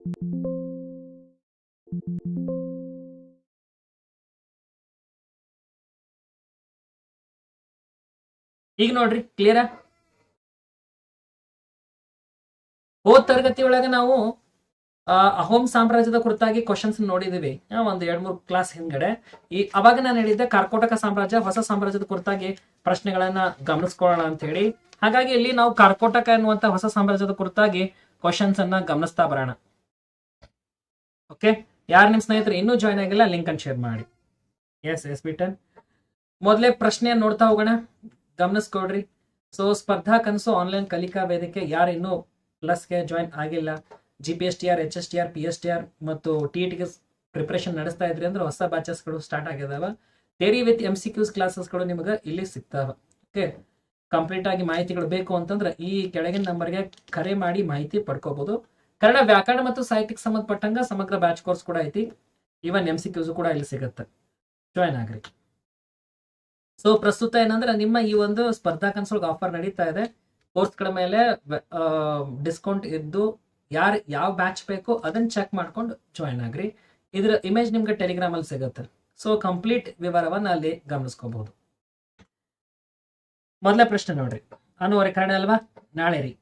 ಈಗ ನೋಡ್ರಿ ಕ್ಲಿಯರಾ ಹೋದ ತರಗತಿ ಒಳಗೆ ನಾವು ಅಹೋಮ್ ಸಾಮ್ರಾಜ್ಯದ ಕುರಿತಾಗಿ ಕ್ವಶನ್ಸ್ ನೋಡಿದೀವಿ. ಒಂದು ಎರಡ್ ಮೂರು ಕ್ಲಾಸ್ ಹಿಂದ್ಗಡೆ. ಈ, ಅವಾಗ ನಾನು ಹೇಳಿದ್ದೆ ಕಾರ್ಕೋಟಕ ಸಾಮ್ರಾಜ್ಯ ಹೊಸ ಸಾಮ್ರಾಜ್ಯದ ಕುರಿತಾಗಿ ಪ್ರಶ್ನೆಗಳನ್ನ ಗಮನಿಸ್ಕೊಳ್ಳೋಣ ಅಂತ ಹೇಳಿ. ಹಾಗಾಗಿ ಇಲ್ಲಿ ನಾವು ಕಾರ್ಕೋಟಕ ಎನ್ನುವಂತ ಹೊಸ ಸಾಮ್ರಾಜ್ಯದ ಕುರಿತಾಗಿ ಕ್ವಶನ್ಸ್ ಅನ್ನ ಗಮನಿಸ್ತಾ ಬರೋಣ. ಓಕೆ? ಯಾರು ನಿಮ್ ಸ್ನೇಹಿತರು ಇನ್ನೂ ಜಾಯ್ನ್ ಆಗಿಲ್ಲ ಲಿಂಕ್ ಅನ್ನು ಶೇರ್ ಮಾಡಿ. ಎಸ್ ಎಸ್ ಬಿಟನ್ ಮೊದಲೇ ಪ್ರಶ್ನೆ ನೋಡ್ತಾ ಹೋಗೋಣ. ಗಮನಿಸ್ಕೊಡ್ರಿ ಸೊ ಸ್ಪರ್ಧಾ ಕನಸು ಆನ್ಲೈನ್ ಕಲಿಕಾ ವೇದಿಕೆ, ಯಾರು ಇನ್ನೂ ಪ್ಲಸ್ಗೆ ಜಾಯಿನ್ ಆಗಿಲ್ಲ. G P S T R H S T R P S T R ಮತ್ತು ಟಿ ಟಿಗೆ ಪ್ರಿಪ್ರೇಷನ್ ನಡೆಸ್ತಾ ಇದ್ರಿ ಅಂದ್ರೆ ಹೊಸ ಬ್ಯಾಚಸ್ಗಳು ಸ್ಟಾರ್ಟ್ ಆಗಿದಾವ theory with M C Qs ಕ್ಲಾಸಸ್ಗಳು ನಿಮಗೆ ಇಲ್ಲಿ ಸಿಗ್ತಾವ. ಓಕೆ? ಕಂಪ್ಲೀಟ್ ಆಗಿ ಮಾಹಿತಿಗಳು ಬೇಕು ಅಂತಂದ್ರೆ ಈ ಕೆಳಗಿನ ನಂಬರ್ಗೆ ಕರೆ ಮಾಡಿ ಮಾಹಿತಿ ಪಡ್ಕೋಬಹುದು ಕನ್ನಡ ವ್ಯಾಕರಣ ಮತ್ತು ಸಾಹಿತ್ಯಕ್ಕೆ ಸಂಬಂಧಪಟ್ಟಂಗ ಸಮಗ್ರ ಬ್ಯಾಚ್ ಕೋರ್ಸ್ ಕೂಡ ಐತಿ. ಈವನ್ ಎಂ ಸಿ ಕ್ಯೂಸ್ ಕೂಡ ಇಲ್ಲಿ ಸಿಗುತ್ತೆ. ಜಾಯ್ನ್ ಆಗ್ರಿ. ಸೊ ಪ್ರಸ್ತುತ ಏನಂದ್ರೆ ನಿಮ್ಮ ಈ ಒಂದು ಸ್ಪರ್ಧಾ ಕನ್ಸೋಲ್ಗೆ ಆಫರ್ ನಡೀತಾ ಇದೆ. ಕೋರ್ಸ್ಗಳ ಮೇಲೆ ಡಿಸ್ಕೌಂಟ್ ಇದ್ದು ಯಾರು, ಯಾವ ಬ್ಯಾಚ್ ಬೇಕು ಅದನ್ನ ಚೆಕ್ ಮಾಡ್ಕೊಂಡು ಜಾಯ್ನ್ ಆಗ್ರಿ. ಇದ್ರ ಇಮೇಜ್ ನಿಮ್ಗೆ ಟೆಲಿಗ್ರಾಮ್ ಅಲ್ಲಿ ಸಿಗುತ್ತೆ. ಸೊ ಕಂಪ್ಲೀಟ್ ವಿವರವನ್ನ ಅಲ್ಲಿ ಗಮನಿಸ್ಕೋಬಹುದು ಮೊದಲ ಪ್ರಶ್ನೆ ನೋಡ್ರಿ. ಅನ್ನುವರೆ ಕನ್ನಡ ಅಲ್ವಾ? ನಾಳೆ ರೀ.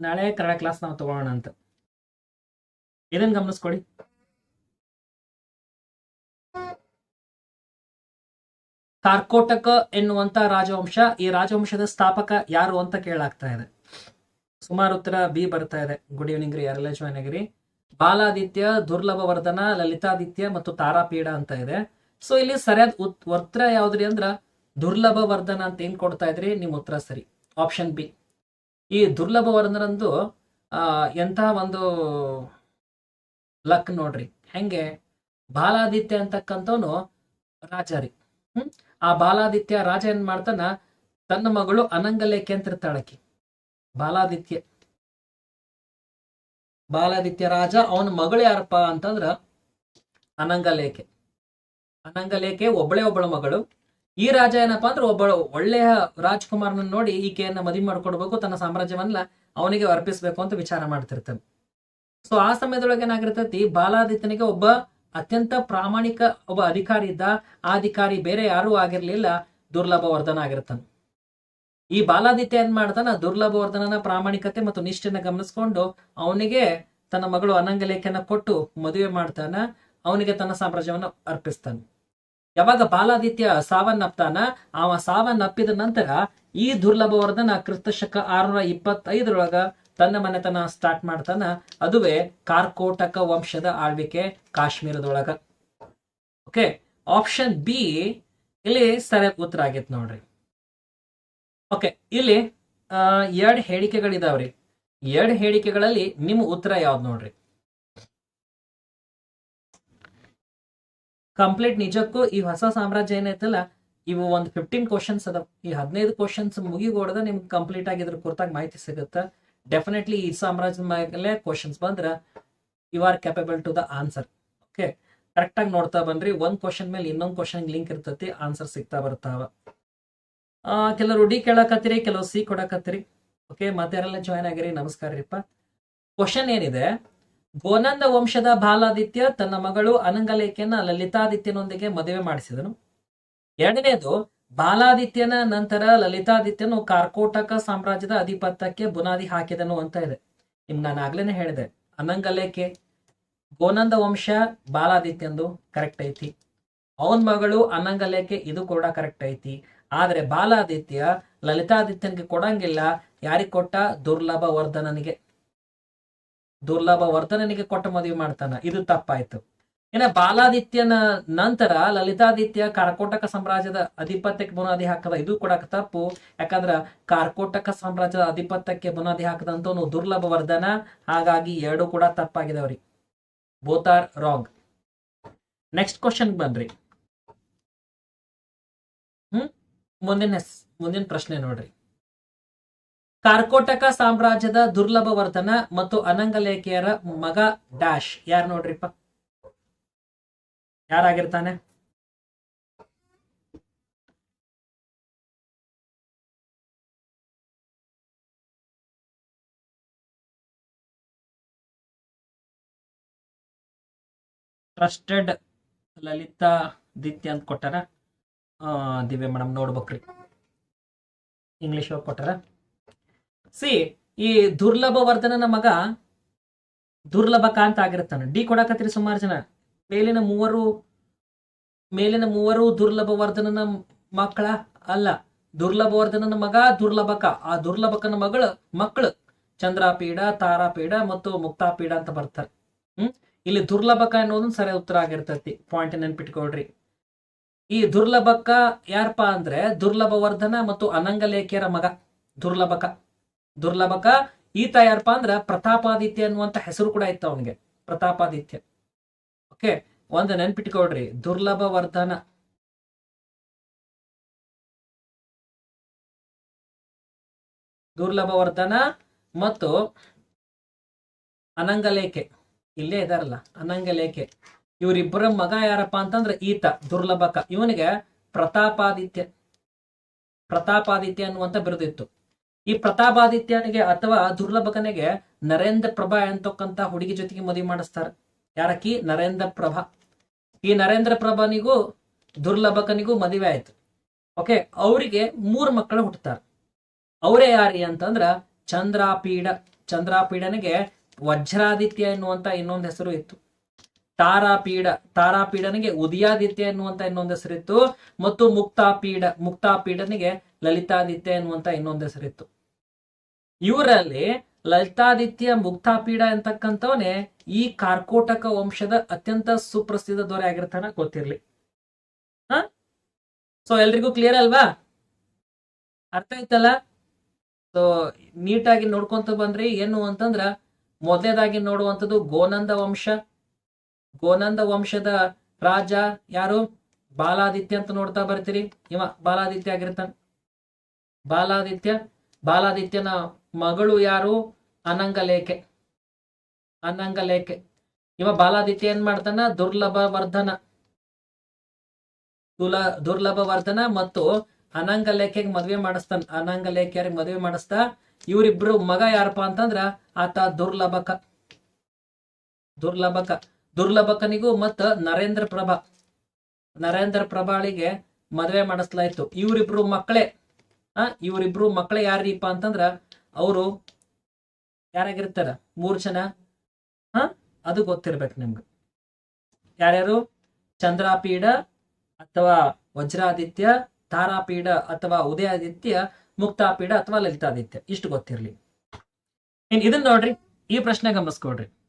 ನಾಳೆ ಕನ್ನಡ ಕ್ಲಾಸ್ ನಾವು ತಗೋಣ ಅಂತ. ಇದನ್ನ ಗಮನಿಸ್ಕೊಳ್ಳಿ? ಕಾರ್ಕೋಟಕ ಎನ್ನುವಂತ ರಾಜವಂಶ, ಈ ರಾಜವಂಶದ ಸ್ಥಾಪಕ ಯಾರು ಅಂತ ಕೇಳಾಗ್ತಾ ಇದೆ. ಸುಮಾರು ಉತ್ತರ ಬಿ ಬರ್ತಾ ಇದೆ. ಗುಡ್ ಈವ್ನಿಂಗ್ ರೀ, ಯಾರೆಲ್ಲ ಜಾಯ್ನ್ ಆಗಿರಿ? ಬಾಲಾದಿತ್ಯ, ದುರ್ಲಭವರ್ಧನ, ಲಲಿತಾದಿತ್ಯ ಮತ್ತು ತಾರಾಪೀಡ ಅಂತ ಇದೆ. ಸೊ ಇಲ್ಲಿ ಸರಿಯಾದ ಉತ್- ಉತ್ತರ ಯಾವ್ದ್ರಿ ಅಂದ್ರ ದುರ್ಲಭವರ್ಧನ ಅಂತ ಏನ್ ಕೊಡ್ತಾ ಇದ್ರಿ? ನಿಮ್ ಉತ್ತರ ಸರಿ. ಆಪ್ಷನ್ ಬಿ ಈ ದುರ್ಲಭವರ್ಧನಂದು ಎಂತಹ ಒಂದು ಲಕ್ ನೋಡ್ರಿ. ಹೆಂಗೆ? ಬಾಲಾದಿತ್ಯ ಅಂತಕ್ಕಂಥವನು ರಾಜ ರೀ. ಹ್ಮ್? ಆ ಬಾಲಾದಿತ್ಯ ರಾಜ ಏನ್ ಮಾಡ್ತಾನ? ತನ್ನ ಮಗಳು ಅನಂಗಲೇಖೆ ಅಂತ ಇರ್ತಾಳಕಿ ಬಾಲಾದಿತ್ಯ. ಬಾಲಾದಿತ್ಯ ರಾಜ ಅವನ ಮಗಳು ಯಾರಪ್ಪ ಅಂತಂದ್ರ ಅನಂಗಲೇಖೆ ಅನಂಗಲೇಖೆ ಒಬ್ಬಳೇ ಒಬ್ಬಳ ಮಗಳು. ಈ ರಾಜ ಏನಪ್ಪಾ ಅಂದ್ರೆ ಒಬ್ಬ ಒಳ್ಳೆಯ ರಾಜ್ಕುಮಾರನ ನೋಡಿ ಈಕೆಯನ್ನ ಮದುವೆ ಮಾಡ್ಕೊಡ್ಬೇಕು, ತನ್ನ ಸಾಮ್ರಾಜ್ಯವನ್ನ ಅವನಿಗೆ ಅರ್ಪಿಸ್ಬೇಕು ಅಂತ ವಿಚಾರ ಮಾಡ್ತಿರ್ತಾನೆ. ಸೊ ಆ ಸಮಯದೊಳಗೆ ಏನಾಗಿರ್ತೈತಿ? ಬಾಲಾದಿತ್ಯನಿಗೆ ಒಬ್ಬ ಅತ್ಯಂತ ಪ್ರಾಮಾಣಿಕ ಒಬ್ಬ ಅಧಿಕಾರಿ ಇದ್ದ. ಆ ಅಧಿಕಾರಿ ಬೇರೆ ಯಾರೂ ಆಗಿರ್ಲಿಲ್ಲ. ದುರ್ಲಭವರ್ಧನ ಆಗಿರ್ತಾನೆ. ಈ ಬಾಲಾದಿತ್ಯ ಏನ್ ಮಾಡ್ತಾನ? ದುರ್ಲಭವರ್ಧನನ ಪ್ರಾಮಾಣಿಕತೆ ಮತ್ತು ನಿಷ್ಠೆನ ಗಮನಿಸ್ಕೊಂಡು ಅವನಿಗೆ ತನ್ನ ಮಗಳು ಅನಂಗಲೇಖನ ಕೊಟ್ಟು ಮದುವೆ ಮಾಡ್ತಾನ. ಅವನಿಗೆ ತನ್ನ ಸಾಮ್ರಾಜ್ಯವನ್ನು ಅರ್ಪಿಸ್ತಾನೆ. ಯಾವಾಗ ಬಾಲಾದಿತ್ಯ ಸಾವನ್ನಪ್ತಾನ ಅವ ಸಾವನ್ನಪ್ಪಿದ ನಂತರ ಈ ದುರ್ಲಭವರ್ಧನ ಕ್ರಿಸ್ತಶಕ ಆರುನೂರ ಇಪ್ಪತ್ತೈದರೊಳಗ ತನ್ನ ಮನೆತನ ಸ್ಟಾರ್ಟ್ ಮಾಡ್ತಾನ. ಅದುವೇ ಕಾರ್ಕೋಟಕ ವಂಶದ ಆಳ್ವಿಕೆ ಕಾಶ್ಮೀರದೊಳಗ. ಓಕೆ ಆಪ್ಷನ್ ಬಿ ಇಲ್ಲಿ ಸರಿಯಾದ ಉತ್ತರ ಆಗೈತೆ ನೋಡ್ರಿ. ಓಕೆ ಇಲ್ಲಿ ಎರಡು ಹೇಳಿಕೆಗಳಿದಾವ್ರಿ. ಎರಡು ಹೇಳಿಕೆಗಳಲ್ಲಿ ನಿಮ್ಮ ಉತ್ತರ ಯಾವ್ದು ನೋಡ್ರಿ? ಕಂಪ್ಲೀಟ್ ನಿಜಕ್ಕೂ ಈ ಹೊಸ ಸಾಮ್ರಾಜ್ಯ ಏನೈತಲ್ಲ, ಇವು ಒಂದು ಫಿಫ್ಟೀನ್ ಕ್ವಶನ್ಸ್ ಅದಾವ. ಈ ಹದಿನೈದು ಕ್ವಶನ್ಸ್ ಮುಗಿಗೋಡ್ದ ನಿಮ್ಗೆ ಕಂಪ್ಲೀಟ್ ಆಗಿದ್ರ ಕುರಿತಾಗಿ ಮಾಹಿತಿ ಸಿಗುತ್ತೆ? ಡೆಫಿನೆಟ್ಲಿ ಈ ಸಾಮ್ರಾಜ್ಯದ ಮೇಲೆ ಕ್ವಶನ್ಸ್ ಬಂದ್ರೆ you are capable to the answer okay correct ಆಗಿ ನೋಡ್ತಾ ಬನ್ರಿ. ಒಂದ್ ಕ್ವಶನ್ ಮೇಲೆ ಇನ್ನೊಂದ್ ಕ್ವಶನ್ ಲಿಂಕ್ ಇರ್ತೈತಿ ಆನ್ಸರ್ ಸಿಗ್ತಾ ಬರ್ತಾವ ಕೆಲವರು ಡಿ ಕೇಳಕತ್ತೀರಿ, ಕೆಲವರು ಸಿ ಕೊಡಕತ್ತೀರಿ. ಓಕೆ ಮತ್ತೆ ಯಾರೆಲ್ಲ ಜಾಯ್ನ್ ಆಗಿರಿ, ನಮಸ್ಕಾರ ರೀಪ್ಪ. ಕ್ವಶನ್ ಏನಿದೆ? ಗೋನಂದ ವಂಶದ ಬಾಲಾದಿತ್ಯ ತನ್ನ ಮಗಳು ಅನಂಗಲೇಖೆಯನ್ನ ಲಲಿತಾದಿತ್ಯನೊಂದಿಗೆ ಮದುವೆ ಮಾಡಿಸಿದನು. ಎರಡನೇದು ಬಾಲಾದಿತ್ಯನ ನಂತರ ಲಲಿತಾದಿತ್ಯನು ಕಾರ್ಕೋಟಕ ಸಾಮ್ರಾಜ್ಯದ ಅಧಿಪತ್ಯಕ್ಕೆ ಬುನಾದಿ ಹಾಕಿದನು ಅಂತ ಇದೆ. ನಿಮ್ಗೆ ನಾನು ಆಗ್ಲೇನೆ ಹೇಳಿದೆ. ಅನಂಗಲೇಖೆ ಗೋನಂದ ವಂಶ ಬಾಲಾದಿತ್ಯಂದು ಕರೆಕ್ಟ್ ಐತಿ. ಅವನ್ ಮಗಳು ಅನಂಗಲೇಖೆ ಇದು ಕೂಡ ಕರೆಕ್ಟ್ ಐತಿ. ಆದ್ರೆ ಬಾಲಾದಿತ್ಯ ಲಲಿತಾದಿತ್ಯನಿಗೆ ಕೊಡಂಗಿಲ್ಲ. ಯಾರಿಗೆ ಕೊಟ್ಟ? ದುರ್ಲಭ ವರ್ಧನನಿಗೆ ದುರ್ಲಭ ವರ್ಧನನಿಗೆ ಕೊಟ್ಟ ಮದುವೆ ಮಾಡ್ತಾನ. ಇದು ತಪ್ಪಾಯ್ತು. ಇನ್ನ ಬಾಲಾದಿತ್ಯನ ನಂತರ ಲಲಿತಾದಿತ್ಯ ಕಾರ್ಕೋಟಕ ಸಾಮ್ರಾಜ್ಯದ ಅಧಿಪತ್ಯಕ್ಕೆ ಬುನಾದಿ ಹಾಕದ. ಇದು ಕೂಡ ತಪ್ಪು. ಯಾಕಂದ್ರ ಕಾರ್ಕೋಟಕ ಸಾಮ್ರಾಜ್ಯದ ಅಧಿಪತ್ಯಕ್ಕೆ ಬುನಾದಿ ಹಾಕದಂತವನು ದುರ್ಲಭ ವರ್ಧನ ಹಾಗಾಗಿ ಎರಡು ಕೂಡ ತಪ್ಪಾಗಿದವ್ರಿ. Both are wrong next question ಬನ್ರಿ ಹ್ಮ್? ಮುಂದಿನ ಮುಂದಿನ ಪ್ರಶ್ನೆ ನೋಡ್ರಿ. ಕಾರ್ಕೋಟಕ ಸಾಮ್ರಾಜ್ಯದ ದುರ್ಲಭ ವರ್ಧನ ಮತ್ತು ಅನಂಗಲೇಖೆಯರ ಮಗ ಡ್ಯಾಶ್. ಯಾರು ನೋಡ್ರಿಪ್ಪ? ಯಾರಾಗಿರ್ತಾನೆ? ಟ್ರಸ್ಟೆಡ್ ಲಲಿತಾ ದಿತ್ಯ ಅಂತ ಕೊಟ್ಟಾರ. ದಿವ್ಯ ಮೇಡಮ್ ನೋಡ್ಬೇಕ್ರಿ. ಇಂಗ್ಲಿಷ್ ಒಳಗೆ ಕೊಟ್ಟಾರ. ಸಿ, ಈ ದುರ್ಲಭ ವರ್ಧನನ ಮಗ ದುರ್ಲಭ ಕಾಂತ ಆಗಿರ್ತಾನೆ. ಡಿ ಕೊಡಾಕತ್ರಿ ಸುಮಾರು ಜನ. ಮೇಲಿನ ಮೂವರು ಮೇಲಿನ ಮೂವರು ದುರ್ಲಭ ವರ್ಧನನ ಮಕ್ಕಳ ಅಲ್ಲ. ದುರ್ಲಭ ವರ್ಧನನ ಮಗ ದುರ್ಲಭಕ. ಆ ದುರ್ಲಭಕನ ಮಗಳು ಮಕ್ಕಳು. ಚಂದ್ರಾಪೀಡ ತಾರಾಪೀಡ ಮತ್ತು ಮುಕ್ತಾಪೀಡ ಅಂತ ಬರ್ತಾರೆ. ಹ್ಮ್? ಇಲ್ಲಿ ದುರ್ಲಭಕ ಅನ್ನೋದು ಸರಿ ಉತ್ತರ ಆಗಿರ್ತೈತಿ. ಪಾಯಿಂಟ್ ನೆನ್ಪಿಟ್ಕೊಳ್ರಿ. ಈ ದುರ್ಲಭಕ ಯಾರಪ್ಪ ಅಂದ್ರೆ ದುರ್ಲಭ ವರ್ಧನ ಮತ್ತು ಅನಂಗಲೇಖಿಯರ ಮಗ. ದುರ್ಲಭಕ. ದುರ್ಲಭಕ ಈತ ಯಾರಪ್ಪ ಅಂದ್ರ ಪ್ರತಾಪಾದಿತ್ಯ ಅನ್ನುವಂತ ಹೆಸರು ಕೂಡ ಇತ್ತು ಅವನಿಗೆ. ಪ್ರತಾಪಾದಿತ್ಯ. ಓಕೆ ಒಂದು ನೆನ್ಪಿಟ್ಕೊಳ್ರಿ, ದುರ್ಲಭ ವರ್ಧನ ದುರ್ಲಭ ವರ್ಧನ ಮತ್ತು ಅನಂಗಲೇಖೆ ಇಲ್ಲೇ ಇದಾರಲ್ಲ ಅನಂಗಲೇಖೆ ಇವರಿಬ್ಬರ ಮಗ ಯಾರಪ್ಪ ಅಂತಂದ್ರೆ ಈತ, ದುರ್ಲಭಕ. ಇವನಿಗೆ ಪ್ರತಾಪಾದಿತ್ಯ. ಪ್ರತಾಪಾದಿತ್ಯ ಅನ್ನುವಂತ ಬಿರುದಿತ್ತು. ಈ ಪ್ರತಾಪಾದಿತ್ಯನಿಗೆ ಅಥವಾ ದುರ್ಲಭಕನಿಗೆ ನರೇಂದ್ರ ಪ್ರಭಾ ಅಂತಕ್ಕಂತ ಹುಡುಗಿ ಜೊತೆಗೆ ಮದುವೆ ಮಾಡಿಸ್ತಾರೆ. ಯಾರಕ್ಕಿ ನರೇಂದ್ರ ಪ್ರಭಾ? ಈ ನರೇಂದ್ರ ಪ್ರಭನಿಗೂ ದುರ್ಲಭಕನಿಗೂ ಮದುವೆ ಆಯ್ತು. ಓಕೆ ಅವರಿಗೆ ಮೂರು ಮಕ್ಕಳು ಹುಟ್ಟುತ್ತಾರೆ ಅವರೇ ಯಾರಿ ಅಂತಂದ್ರ ಚಂದ್ರಾಪೀಡ. ಚಂದ್ರಾಪೀಡನಿಗೆ ವಜ್ರಾದಿತ್ಯ ಎನ್ನುವಂತ ಇನ್ನೊಂದು ಹೆಸರು ಇತ್ತು. ತಾರಾಪೀಡ. ತಾರಾಪೀಡನಿಗೆ ಉದಯಾದಿತ್ಯ ಎನ್ನುವಂತ ಇನ್ನೊಂದು ಹೆಸರಿತ್ತು ಮತ್ತು ಮುಕ್ತಾಪೀಡ. ಮುಕ್ತಾಪೀಡನಿಗೆ ಲಲಿತಾದಿತ್ಯ ಎನ್ನುವಂತ ಇನ್ನೊಂದು ಹೆಸರಿತ್ತು. ಇವರಲ್ಲಿ ಲಲಿತಾದಿತ್ಯ ಮುಕ್ತಾಪೀಡ ಅಂತಕ್ಕಂಥವನೇ ಈ ಕಾರ್ಕೋಟಕ ವಂಶದ ಅತ್ಯಂತ ಸುಪ್ರಸಿದ್ಧ ದೊರೆ ಆಗಿರ್ತಾನ ಗೊತ್ತಿರ್ಲಿ. ಹ? ಸೊ ಎಲ್ರಿಗೂ ಕ್ಲಿಯರ್ ಅಲ್ವಾ? ಅರ್ಥ ಆಯ್ತಲ್ಲ? ಸೊ ನೀಟಾಗಿ ನೋಡ್ಕೊಂತ ಬಂದ್ರಿ. ಏನು ಅಂತಂದ್ರ ಮೊದಲೇದಾಗಿ ನೋಡುವಂಥದ್ದು ಗೋನಂದ ವಂಶ. ಗೋನಂದ ವಂಶದ ರಾಜ ಯಾರು? ಬಾಲಾದಿತ್ಯ ಅಂತ ನೋಡ್ತಾ ಬರ್ತೀರಿ. ಇವ ಬಾಲಾದಿತ್ಯ ಆಗಿರ್ತಾನೆ. ಬಾಲಾದಿತ್ಯ. ಬಾಲಾದಿತ್ಯನ ಮಗಳು ಯಾರು? ಅನಂಗಲೇಖೆ. ಅನಂಗಲೇಖೆ. ಇವ ಬಾಲಾದಿತ್ಯ ಏನ್ ಮಾಡ್ತಾನ? ದುರ್ಲಭ ವರ್ಧನ ತುಲ ದುರ್ಲಭ ವರ್ಧನ ಮತ್ತು ಅನಂಗಲೇಖೆಗೆ ಮದ್ವೆ ಮಾಡಿಸ್ತಾನ. ಅನಂಗಲೇಖೆಯರಿಗೆ ಮದ್ವೆ ಮಾಡಿಸ್ತಾ ಇವರಿಬ್ರು ಮಗ ಯಾರಪ್ಪ ಅಂತಂದ್ರ ಆತ ದುರ್ಲಭಕ. ದುರ್ಲಭಕ. ದುರ್ಲಭಕನಿಗೂ ಮತ್ತ ನರೇಂದ್ರ ಪ್ರಭಾ. ನರೇಂದ್ರ ಪ್ರಭಾಳಿಗೆ ಮದ್ವೆ ಮಾಡಿಸ್ಲಾಯ್ತು. ಇವರಿಬ್ರು ಮಕ್ಕಳೇ. ಆ, ಇವರಿಬ್ರು ಮಕ್ಕಳೇ ಯಾರೀಪ ಅಂತಂದ್ರ ಅವರು ಯಾರಾಗಿರ್ತಾರ? ಮೂರ್ ಜನ? ಹ? ಅದು ಗೊತ್ತಿರ್ಬೇಕು ನಿಮ್ಗೆ. ಯಾರ್ಯಾರು? ಚಂದ್ರಾಪೀಡ ಅಥವಾ ವಜ್ರಾದಿತ್ಯ ತಾರಾಪೀಡ ಅಥವಾ ಉದಯಾದಿತ್ಯ ಮುಕ್ತಾಪೀಡ ಅಥವಾ ಲಲಿತಾದಿತ್ಯ. ಇಷ್ಟು ಗೊತ್ತಿರ್ಲಿ. ಇನ್ ಇದನ್ನ ನೋಡ್ರಿ, ಈ ಪ್ರಶ್ನೆ ಗಮನಿಸ್ಕೊಡ್ರಿ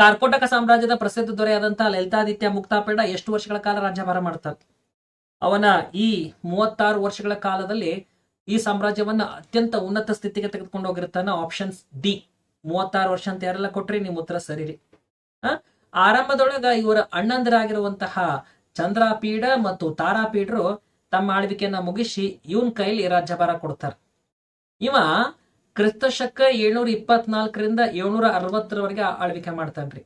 ಕಾರ್ಕೋಟಕ ಸಾಮ್ರಾಜ್ಯದ ಪ್ರಸಿದ್ಧ ದೊರೆಯಾದಂತಹ ಲಲಿತಾದಿತ್ಯ ಮುಕ್ತಾಪೇಡ ಎಷ್ಟು ವರ್ಷಗಳ ಕಾಲ ರಾಜ್ಯಭಾರ ಮಾಡ್ತಾನೆ? ಅವನ ಈ ಮೂವತ್ತಾರು ವರ್ಷಗಳ ಕಾಲದಲ್ಲಿ ಈ ಸಾಮ್ರಾಜ್ಯವನ್ನ ಅತ್ಯಂತ ಉನ್ನತ ಸ್ಥಿತಿಗೆ ತೆಗೆದುಕೊಂಡು ಹೋಗಿರ್ತಾನ ಆಪ್ಷನ್ಸ್ ಡಿ ಮೂವತ್ತಾರು ವರ್ಷ ಅಂತ ಯಾರೆಲ್ಲ ಕೊಟ್ರಿ ನಿಮ್ ಉತ್ತರ ಸರಿರಿ ಆ ಆರಂಭದೊಳಗ ಇವರ ಅಣ್ಣಂದರಾಗಿರುವಂತಹ ಚಂದ್ರಾಪೀಡ ಮತ್ತು ತಾರಾಪೀಡರು ತಮ್ಮ ಆಳ್ವಿಕೆಯನ್ನ ಮುಗಿಸಿ ಇವನ್ ಕೈಲಿ ರಾಜ್ಯಭಾರ ಕೊಡ್ತಾರೆ. ಇವ ಕ್ರಿಸ್ತಶಕ ಏಳ್ನೂರ ಇಪ್ಪತ್ನಾಲ್ಕರಿಂದ ಏಳ್ನೂರ ಅರವತ್ತರವರೆಗೆ ಆಳ್ವಿಕೆ ಮಾಡ್ತಾನ್ರಿ.